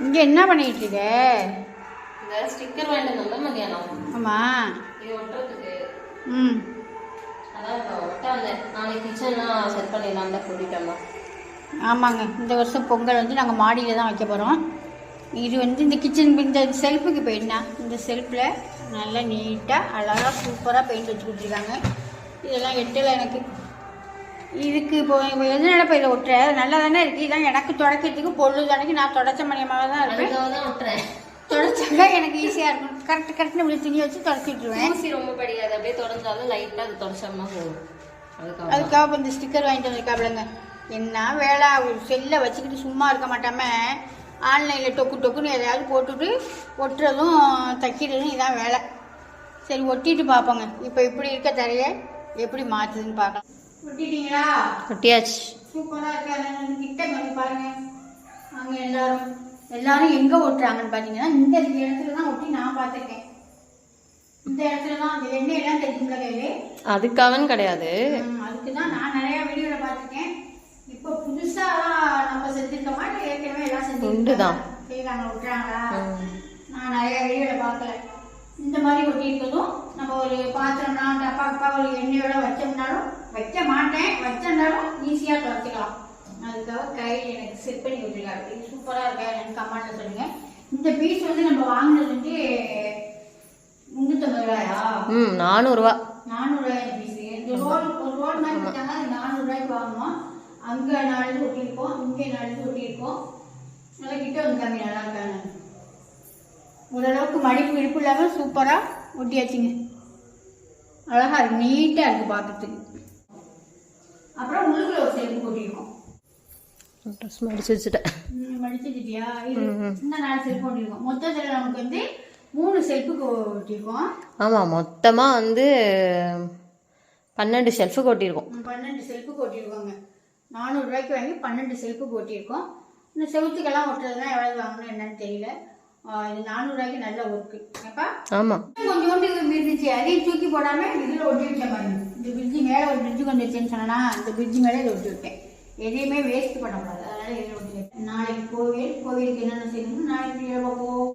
இங்கே என்ன பண்ணிட்டு இருக்க இந்த ஸ்டிக்கர் வாங்கிட்டு மதியானம் ஆமாம் இது ஒட்டுறதுக்கு. ம். அதான் இப்போ ஒட்ட வந்தேன் நாளைக்கு கிச்சன்லாம் செட் பண்ணிடலாம் தான் ஆமாங்க. இந்த வருஷம் பொங்கல் வந்து நாங்கள் மாடியில் தான் வைக்க போகிறோம் இது வந்து இந்த கிச்சன் இந்த செல்ஃபுக்கு பெயிண்ட்னா இந்த செல்ஃபில் நல்லா நீட்டாக அழகாக சூப்பராக பெயிண்ட் வச்சு கொடுத்துருக்காங்க. இதெல்லாம் எட்டலை எனக்கு இதுக்கு இப்போ இப்போ எதனால இப்போ இதை ஒட்டுற? நல்லா தானே இருக்குது இதான் எனக்கு தொடக்கிறதுக்கு பொழுது அன்னைக்கு நான் தொடச்ச மணியமாக தான் ஒட்டுறேன். தொடச்சாங்க எனக்கு ஈஸியாக இருக்கும். கரெக்ட் கரெக்ட்னு இப்படி துணி வச்சு தொடச்சி விட்ருவேன் ஊசி ரொம்ப படிக்காது அப்படியே தொடஞ்சாலும் லைட்டாக அது தொடச்சோம்னா போதும் அதுக்காக இப்போ இந்த ஸ்டிக்கர் வாங்கிட்டு வந்திருக்காப்லங்க என்ன வேலை? ஒரு செல்லை வச்சுக்கிட்டு சும்மா இருக்க மாட்டாம ஆன்லைனில் டொக்கு டொக்குன்னு எதையாவது போட்டுட்டு ஒட்டுறதும் தைக்கிறதும் இதான் வேலை. சரி ஒட்டிட்டு பார்ப்போங்க. இப்போ இப்படி இருக்க தரைய எப்படி மாற்றுதுன்னு பார்க்கலாம். ஒட்டிட்டீங்களா ஒட்டியாச்சு சூப்பராக இருக்கு அதனால கிட்ட வந்து பாருங்க. அங்கே எல்லாரும் எல்லாரும் எங்கே ஒட்டுறாங்கன்னு பார்த்தீங்கன்னா இந்த இடத்துல தான் ஒட்டி நான் பார்த்துருக்கேன். இந்த இடத்துல தான் அந்த எண்ணெயெல்லாம் தெரிஞ்சுங்களா கையிலே அதுக்காகன்னு கிடையாது. அதுக்கு தான் நான் நிறைய வீடியோல பார்த்துருக்கேன். இப்போ புதுசா நம்ம செஞ்சிருக்கோமா? இல்லை ஏற்கனவே எல்லாம் செஞ்சு உண்டுதான். செய்யறாங்க விட்டுறாங்களா ம். நான் நிறைய வீடியோல பார்க்கல. இந்த மாதிரி ஒட்டி இருக்கதும் ஒரு பாத்திரம்னா டப்பா டப்பா ஒரு எண்ணெயோட வச்சோம்னாலும் வைக்க மாட்டேன் வச்சிருந்தாலும் ஈஸியா துவைச்சிக்கலாம் அதுக்காக கை எனக்கு செட் பண்ணி விட்டுருக்காரு இது சூப்பரா இருக்கா எனக்கு கமெண்ட்ல சொல்லுங்க. இந்த பீஸ் வந்து நம்ம வாங்கினது வந்து முந்நூற்றம்பது ரூபாயா ம் நானூறுரூவா நானூறுரூவாய் பீஸ் இந்த ரோல் ஒரு ரோல் மாதிரி கொடுத்தாங்க. அது நானூறுரூவாய்க்கு வாங்குவோம் அங்கே நாலு ஒட்டியிருக்கோம் இங்கே நாலு ஒட்டியிருக்கோம் நல்லா கிட்ட வந்து கம்மி நல்லா இருக்காங்க. ஓரளவுக்கு மடிப்பு இடுப்பு இல்லாமல் சூப்பராக ஒட்டியாச்சுங்க. அழகா இருக்கு நீட்டாக இருக்கு பார்க்கறதுக்கு அப்புறம் உள்ளுக்குள்ள ஒரு செல்ஃபு ஒட்டியிருக்கோம் ட்ரெஸ் மடிச்சு வச்சுட்டேன். இந்த நாலு செல்ஃபு ஒட்டியிருக்கோம் மொத்தத்தில் நமக்கு வந்து மூணு செல்ஃபுக்கு ஒட்டியிருக்கோம் ஆமாம் மொத்தமாக வந்து பன்னெண்டு ஷெல்ஃபுக்கு ஒட்டியிருக்கோம் ம், பன்னெண்டு செல்ஃபு கொட்டியிருக்கோங்க நானூறுரூவாய்க்கு வாங்கி பன்னெண்டு செல்ஃபு கொட்டியிருக்கோம் இந்த செவுத்துக்கெல்லாம் ஒட்டுறதுலாம் எவ்வளோ வாங்கணும் என்னன்னு தெரியல. இது நானூறுரூவாய்க்கு நல்ல ஒர்க்கு ஏப்பா ஆமாம் கொஞ்சோண்டு இருந்துச்சு அதையும் தூக்கி போடாம இதில் ஒட்டி பாருங்க. இந்த பிரிட்ஜி மேலே ஒரு பிரிட்ஜு கொண்டு வச்சேன்னு சொன்னா இந்த பிரிட்ஜி மேலே இதை ஒட்டி விட்டேன் எதையுமே வேஸ்ட் பண்ணக்கூடாது. அதனால இதில் ஒட்டி வைப்பேன். நாளைக்கு கோவில் கோவிலுக்கு என்னென்ன செய்யணும் நாளைக்கு பார்ப்போம்